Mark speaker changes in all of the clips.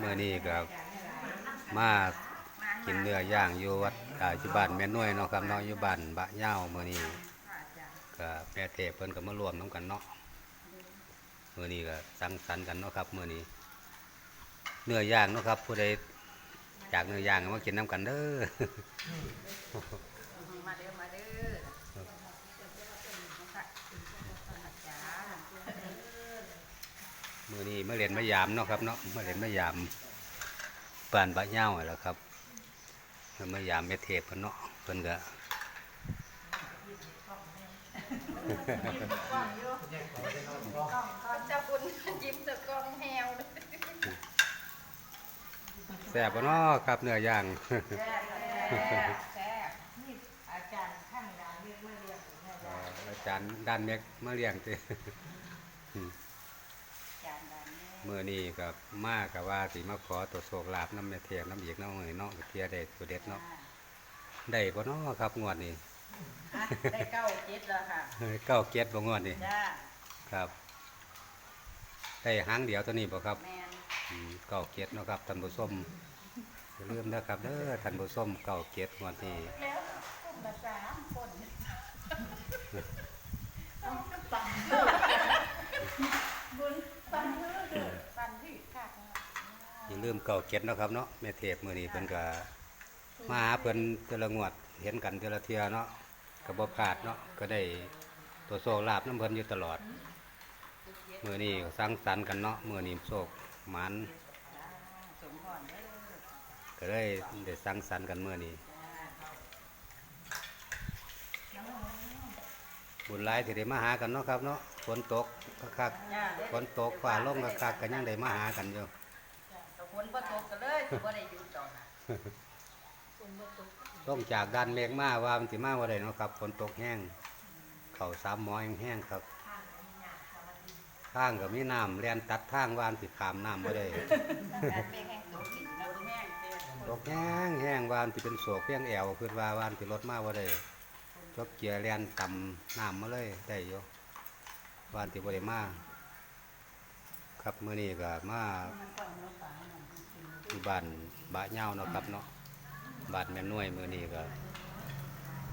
Speaker 1: เมื่อนี้ก็มากินเนื้อย่างอยู่วัดอายู่บ้านแม่น้อยเนาะครับเนาะอยู่บ้านบะเหย้าเมื่อนี้ก็แม่เทพเพิ่นก็มารวมน้ำกันเนาะเมื่อนี้ก็สังสรรค์กันเนาะครับเมื่อนี้ เนื้อย่างเนาะครับผู้ใดอยากเนื้อย่างมากินน้ำกันเด้อ
Speaker 2: มาเด้อมาเด้อ
Speaker 1: มื่อนี้มาเรียนมายามเนาะครับเนาะมาเรียนมายามบ้านบะเหย้าแหล้วครับมายามแม่เทพเพิ่นเนาะเพิ่นก็
Speaker 2: ขอเจ้าบุญยิ้มตะกองแฮวเลย
Speaker 1: แซ่บบ่เนาะครับเนื้อย่าง
Speaker 2: แซ่บแซ่บแซ่บ
Speaker 3: นี่อาจารย์ข้างดานเรียกมาเรียกแม่ดา
Speaker 1: อาจารย์ด้านเม็กมาเลี้ยงติ
Speaker 2: จานดานนี้
Speaker 1: มื่อนี้ก็มากับว่าสิมาขอตัวโชคลาภน้ำแม่เทพน้ำอีกเนาะเอ้ยเนาะเทียได้ตัวเด็ดเนาะได้บ่เนาะครับงวดนี้
Speaker 2: อะได้เก้าเจ็ดแล้วค่ะ
Speaker 1: เก้าเกียรติบ่งวดนี้
Speaker 2: จ้า
Speaker 1: ครับ ได้หางเดียวตัวนี้บ่ครับ
Speaker 2: แมน
Speaker 1: อืมเก้าเกียรติเนาะครับท่านผู้ชมอย่าลืมนะครับเด้อท่านผู้ชมเก้าเกียรติงวดนี้
Speaker 2: แล้วคนละสามคนบุญปันเพื่อเด้อปันที่ค่ะ
Speaker 1: อย่าลืมเก้าเกียรติเนาะครับเนาะแม่เทพมื้อนี้เพิ่นก็มาหาเพิ่นแต่ละงวดเห็นกันแต่ละเทื่อเนาะก็บ่พลาดเนาะก็ได้ตัวโชคลาภนํเพิ่นอยู่ตลอดมื้อนี้ก็สังสรรค์กันเนาะมื้อนี้โชคหมาน
Speaker 2: สมพรเด้อ
Speaker 1: ก็ได้ได้สังสรรค์กันมื้อนี้บุญหลายที่ได้มาหากันเนาะครับเนาะฝนตกคัก
Speaker 2: จ้า
Speaker 1: ๆฝนตกฟ้าลงคักๆก็ยังได้มาหากันอยู่
Speaker 2: ตะคนบ่ตกกันเลยสิบ่ได้หยุดดอกนะ
Speaker 1: ลงจากด้านเมฆมาว่ามันสิมาบ่ได้เนาะครับฝนตกแห้งเข้าสามหมอแห้งๆครับทางก็มีน้ำแล่นตัดทางว่านสิข้ามน้ำบ่ได้
Speaker 2: การเมฆแห้งตกหินแล้วแห้งเด้อ
Speaker 1: ตกแห้งแห้งวานที่เป็นโศกเพียงแอวคือว่าวานที่รถมาว่าได้จบเกียร์เลียนต่ำน้ำมาเลยได้อยู่วานที่บริมา ครับเมื้อนี้ก็มาที่บ้านบะเหย้าเนาะครับเนาะบ้านแม่นวยเมื้อนี้ก็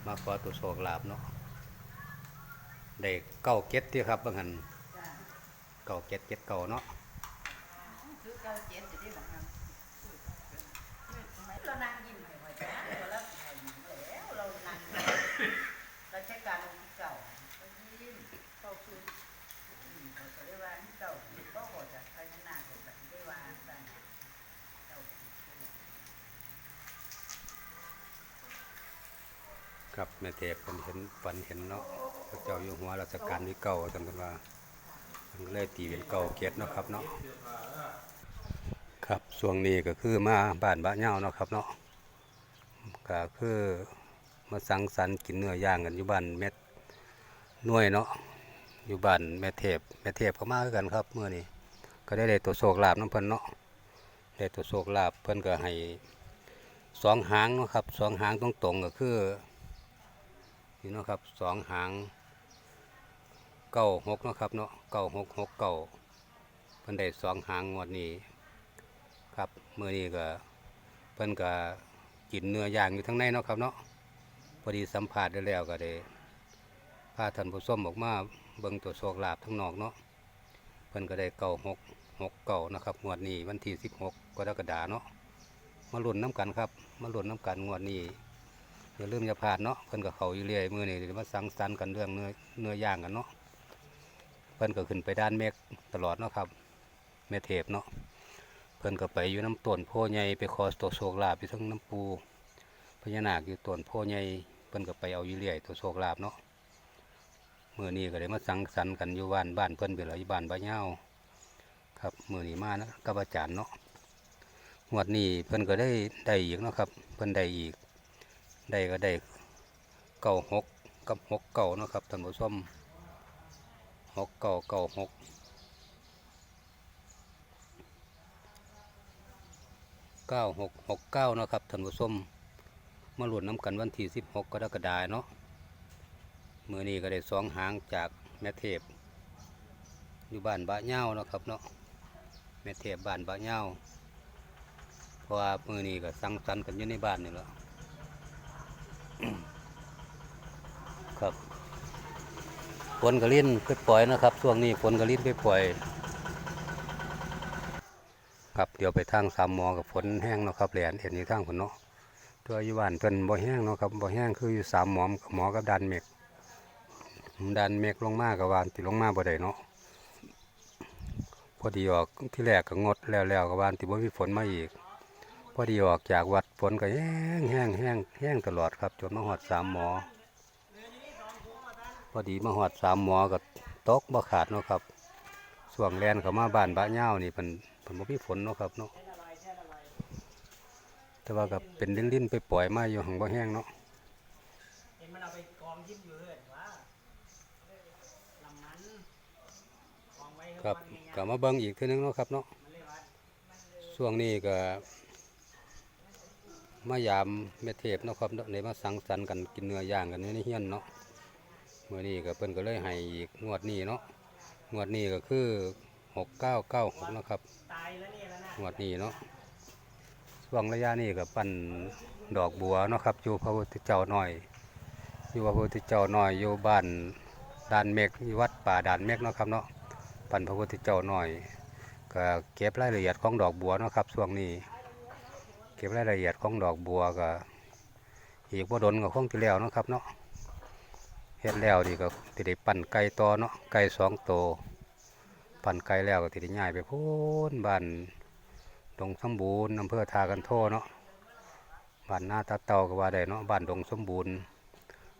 Speaker 1: มาขอตัวโศกลาบเนาะได้เก้าเก็ดที่ครับบางหันเก้าเก็ดเก็ดเก้าเนาะ
Speaker 2: เก้าเจ็ดจะได้บอกครับเรานั่งยิ้มให้ไว้จ้าเราแล้วให้ยิ้มแล้วเรานั่งเราใช้การลงที่เก่าเรายิ้มเขาคืออืมเขาจะได้ว่าที่เก่าคือก็บอกจากไปนานๆจะได้ว่าสั่นเก่า
Speaker 1: ครับแม่เทพเพิ่นเห็นฝันเห็นเนาะพระเจ้าอยู่หัวรัชกาลที่เก้าจังเพิ่นว่าเลยตีเป็นเก่าเกียรติเนาะครับเนาะครับช่วงนี้ก็คือมาบ้านบ้านเหย้าเนาะครับเนาะก็คือมาสังสรรค์กินเนื้อย่างกันอยู่บ้านเม็ดน่วยเนาะอยู่บ้านแม่เทพแม่เทพก็มาคือกันครับเมื่อนี้ก็ได้ได้ตัวโศกลาบน้ำเพิ่นเนาะได้ตัวโศกลาบเพิ่นก็ให้สองหางเนาะครับสองหางตรงๆก็คือ นี่นะครับสองหางเก้าหกนะครับเนาะเก้าหกหกเก้าเพิ่นได้สองหางงวดนี้ครับเมื่อนี้ก็เพิ่นก็กินเนื้อย่างอยู่ทั้งในเนาะครับเนาะพอดีสัมผัสได้แล้วก็ได้พาท่านผู้ชมออกมาเบิ่งตัวโชคลาภทั้งนอกเนาะเพิ่นก็ได้เก้าหกหกเก้านะครับงวดนี้วันที่สิบหกกรกฎาเนาะมาหลุนน้ำกันครับ มาหลุนน้ำกันงวดนี้ อย่าลืมอย่าพลาดเนาะเพิ่นก็เขาอยู่เรื่อยมือนี้เดี๋ยวมาสังสรรค์กันเรื่องเนื้อเนื้อย่างกันเนาะเพิ่นก็ขึ้นไปด้านเมฆตลอดเนาะครับแม่เทพเนาะเพิ่นก็ไปอยู่น้ำต้นโพใหญ่ไปขอตัวโชคลาภอยู่ทั้งน้ำปูพญานาคอยู่ต้นโพใหญ่เพิ่นก็ไปเอาอยู่เรื่อยตัวโชคลาภเนาะมือนี้ก็ได้มาสังสรรค์กันอยู่บ้านบ้านเพิ่นไปเลยอยู่บ้านบ้านเหย้าครับมือนี้มานะกับอาจารย์เนาะงวดนี้เพิ่นก็ได้ได้อีกเนาะครับ เพิ่นได้อีก ได้ก็ได้เก้าหกกับหกเก้านะครับท่านผู้ชมหกเก้าเก้าหกเก้าหกหกเก้านะครับท่านผู้ชมมาหลุดน้ำกันวันที่สิบหกกรกฎาเนาะมือนี้ก็ได้สองหางจากแม่เทพ อยู่บ้านบะเง่าเนาะครับเนาะแม่เทพบ้านบะเง่าเพราะว่ามือนี้ก็สังสรรค์กันอยู่ในบ้านนี่แหละ ครับฝนกระลิ้นไปปล่อยนะครับช่วงนี้ฝนกระลิ้นไปปล่อย ครับเดี๋ยวไปทางสามหมอกับฝนแห้งเนาะครับแหลนเห็นอยู่ทางฝนเนาะตัวอยู่บ้านเพิ่นบ่แห้งเนาะครับบ่แห้งคืออยู่สามหมอกับหมอกับดันเมกดันเมกลงมากับวานติลงมาบ่ได้เนาะพอดีออกที่แรกก็งดแล้วแล้วกับวานติบ่มีฝนมาอีก พอดีออกจากวัดฝนก็แห้งแห้งแห้งแห้งตลอดครับจนมาหอดสามหมอ พอดีมาหอดสามหมอก็ตกบ่ขาดเนาะครับส่วงแลนเขามาบ้านบ้าเง่าวนี่เพิ่นเพิ่นบ่มีฝนเนาะครับเนาะแต่ว่าก็เป็นลิ้นๆไปปล่อยมาอยู่หังบ่แห้งเนาะ
Speaker 3: เห็นมันเอาไปกองยิ้มอยู่เฮือนว่าลำมันกองไว้
Speaker 1: ครับ
Speaker 3: มัน
Speaker 1: ก็มาเบิ่งอีกทีนึงเนาะครับเนาะช่วงนี้ก็มายามแม่เทพเนาะครับเนาะได้มาสังสรรค์กันกินเนื้อย่างกันในเฮียนเนาะ มื้อนี้ก็เพิ่นก็เลยให้อีกงวดนี้เนาะงวดนี้ก็คือ6996เนาะครับ
Speaker 3: ตายแล้วนี่แล้วนะ
Speaker 1: งวดนี้เนาะช่วงระยะนี้ก็ปั่นดอกบัวเนาะครับอยู่พระพุทธเจ้าหน่อย อยู่พระพุทธเจ้าหน่อยอยู่บ้านด่านเมกอยู่วัดป่าด่านเมกเนาะครับเนาะปั่นพระพุทธเจ้าหน่อย ก็เก็บรายละเอียดของดอกบัวเนาะครับช่วงนี้ เก็บรายละเอียดของดอกบัวก็อีกบ่ดนก็คงที่แล้วเนาะครับเนาะ เฮ็ดแล้วนี่ก็สิได้ปั่นไก่ต่อเนาะไก่สองโตวปั่นไก่แล้วก็สิได้ย้ายไปพูนบ้านดงสมบูรณ์อำเภอทากันโทเนาะบ้านหน้าตาเตาก็ว่าได้เนาะบ้านดงสมบูรณ์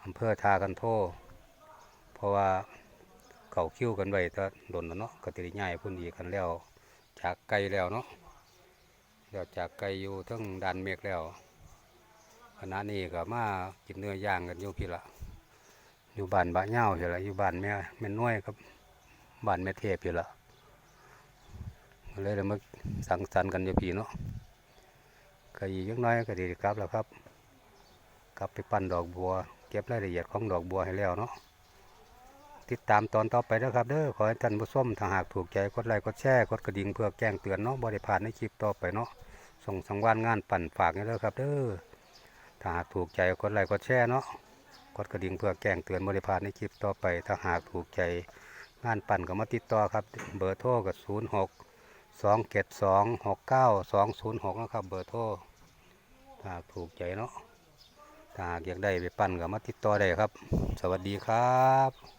Speaker 1: อำเภอทากันโทเพราะว่าเขาคิ้วกันไว้แตะดนแล้วเนาะก็สิได้ย้ายพุ่นอีกกันแล้ว จากไกลแล้วเนาะแล้วจากไกลอยู่ทั้งดันเมฆแล้วขณะนี้ก็มากินเนื้อย่างกันอยู่พี่ละ อยู่บ้านบะเง่าพี่ละอยู่บ้านแม่แม่น้อยครับบ้านแม่เทพพี่ละเลยได้มาสังสรรค์กันอยู่พี่เนาะก็อีกยักน้อยก็ดีกลับแล้วครับ กลับไปปั้นดอกบัว เก็บรายละเอียดของดอกบัวให้แล้วเนาะติดตามตอนต่อไปเด้อครับเด้อขอให้ท่านผู้ชมถ้าหากถูกใจกดไลค์กดแชร์กดกระดิ่งเพื่อแจ้งเตือนเนาะบริพาดในคลิปต่อไปเนาะส่งสังวานงานปั่นฝากนี่เด้อครับเด้อถ้าหากถูกใจกดไลค์กดแชร์เนาะ กดกระดิ่งเพื่อแจ้งเตือนบริพารในคลิปต่อไป ถ้าหากถูกใจงานปั่นก็มาติดต่อครับ เบอร์โทรกับศูนย์หกสองเจ็ดสองหกเก้าสองศูนย์หกนะครับ เบอร์โทรถ้าหากถูกใจเนาะถ้าหากอยากได้ไปปั่นก็มาติดต่อได้ครับ สวัสดีครับ